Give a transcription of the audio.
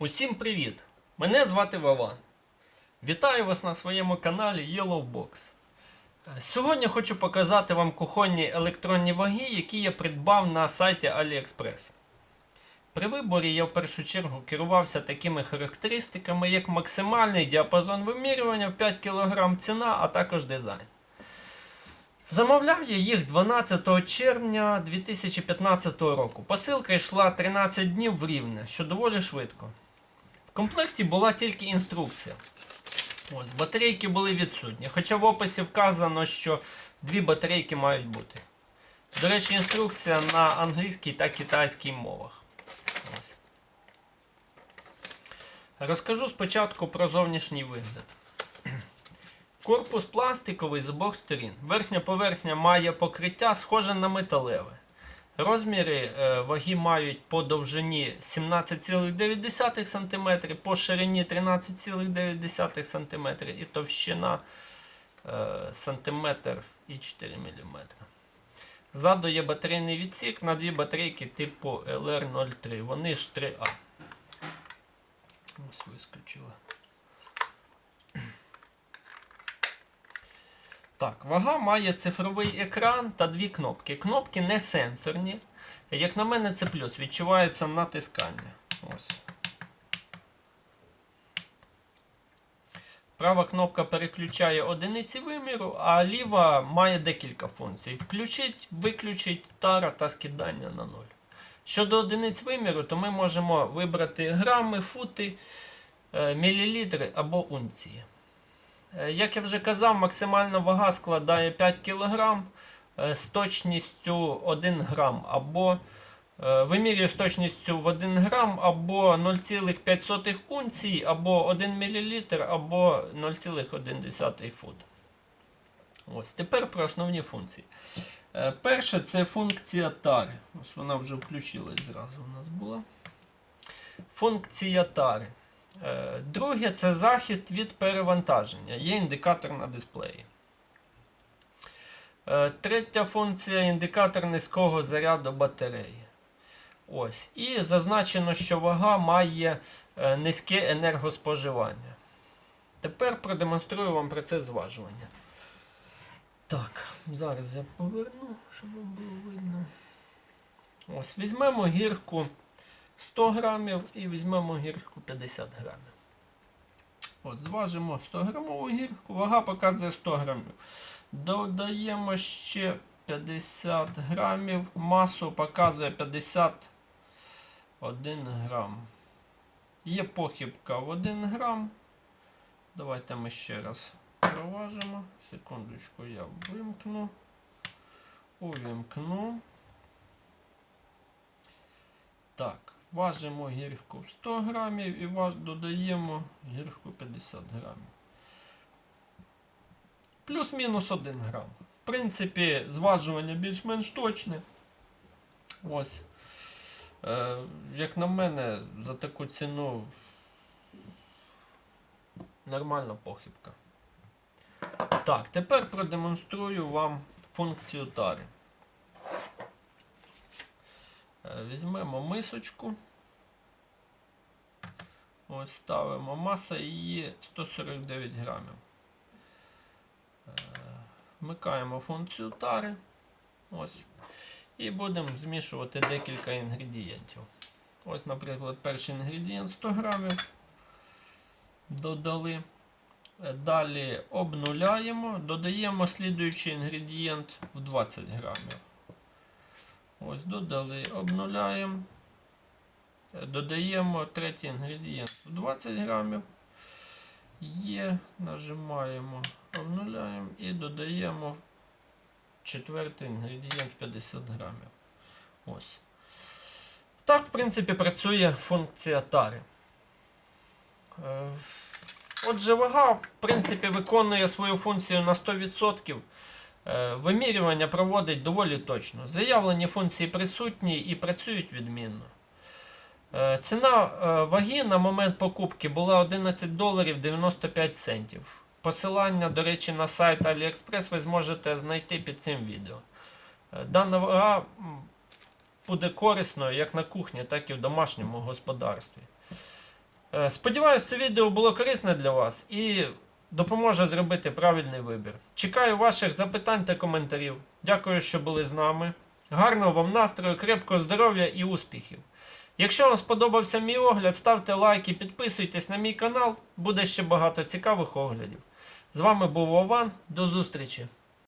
Усім привіт! Мене звати Вован. Вітаю вас на своєму каналі Yellowbox. Е, Сьогодні хочу показати вам кухонні електронні ваги, які я придбав на сайті AliExpress. При виборі я в першу чергу керувався такими характеристиками, як максимальний діапазон вимірювання в 5 кг ціна, а також дизайн. Замовляв я їх 12 червня 2015 року. Посилка йшла 13 днів в рівне, що доволі швидко. Комплекті була тільки інструкція. Ось, батарейки були відсутні. Хоча в описі вказано, що дві батарейки мають бути. До речі, інструкція на англійській та китайській мовах. Ось. Розкажу спочатку про зовнішній вигляд. Корпус пластиковий з обох сторін. Верхня поверхня має покриття схоже на металеве. Розміри е, ваги мають по довжині 17,9 см, по ширині 13,9 см і товщина е, сантиметр і 4 мм. Ззаду є батарейний відсік на дві батарейки типу LR03. Вони ж 3А. Ось вискочила. Так, вага має цифровий екран та дві кнопки. Кнопки не сенсорні. Як на мене, це плюс. Відчувається натискання. Ось. Права кнопка переключає одиниці виміру, а ліва має декілька функцій: включить, виключить тара та скидання на ноль. Щодо одиниць виміру, то ми можемо вибрати грами, фути, е, мілілітри або унції. Е, Як я вже казав, максимальна вага складає 5 кг е, з точністю 1 грам або е, вимірює з точністю в 1 грам або 0,5 унції, або 1 мл, або 0,1 фут. Ось, тепер про основні функції. Перше це функція тари. Ось вона вже включилась зразу у нас була. Функція тари. Е, Друге це захист від перевантаження. Є індикатор на дисплеї. Е, Третя функція індикатор низького заряду батареї. Ось. І зазначено, що вага має е, низьке енергоспоживання. Тепер продемонструю вам процес зважування. Так, зараз я поверну, щоб вам було видно. Ось, візьмемо гірку 100 грамів і візьмемо гірку 50 грамів. От, зважимо 100 грамову гірку, вага показує 100 грамів. Додаємо ще 50 грамів, масу показує 51 грам. Є похибка в 1 грам. Давайте ми ще раз проважимо. Секундочку, я вимкну. Увімкну. Так, важимо гірку в 100 грамів і важ... додаємо гірку 50 грамів. Плюс-мінус 1 грам. В принципі, зважування більш-менш точне. Ось. Е, як на мене, за таку ціну нормальна похибка. Так, тепер продемонструю вам функцію тари. Е, Візьмемо мисочку. Ось ставимо. Маса її 149 грамів. Е, Вмикаємо функцію тари. Ось. І будемо змішувати декілька інгредієнтів. Ось, наприклад, перший інгредієнт 100 грамів. Додали. Е, Далі обнуляємо, додаємо слідуючий інгредієнт в 20 грамів. Ось додали, обнуляємо. Е, Додаємо третій інгредієнт 20 грамів. Є, нажимаємо, обнуляємо і додаємо четвертий інгредієнт 50 грамів. Ось. Так, в принципі, працює функція тари. Е, Отже, вага, в принципі, виконує свою функцію на 100%. Е, Вимірювання проводить доволі точно. Заявлені функції присутні і працюють відмінно. Е, Ціна е, ваги на момент покупки була 11 доларів 95 центів. Посилання, до речі, на сайт AliExpress ви зможете знайти під цим відео. Дана вага буде корисною як на кухні, так і в домашньому господарстві. Сподіваюсь, це відео було корисне для вас і допоможе зробити правильний вибір. Чекаю ваших запитань та коментарів. Дякую, що були з нами. Гарного вам настрою, крепкого здоров'я і успіхів! Якщо вам сподобався мій огляд, ставте лайки, підписуйтесь на мій канал, буде ще багато цікавих оглядів. З вами був Ован, до зустрічі!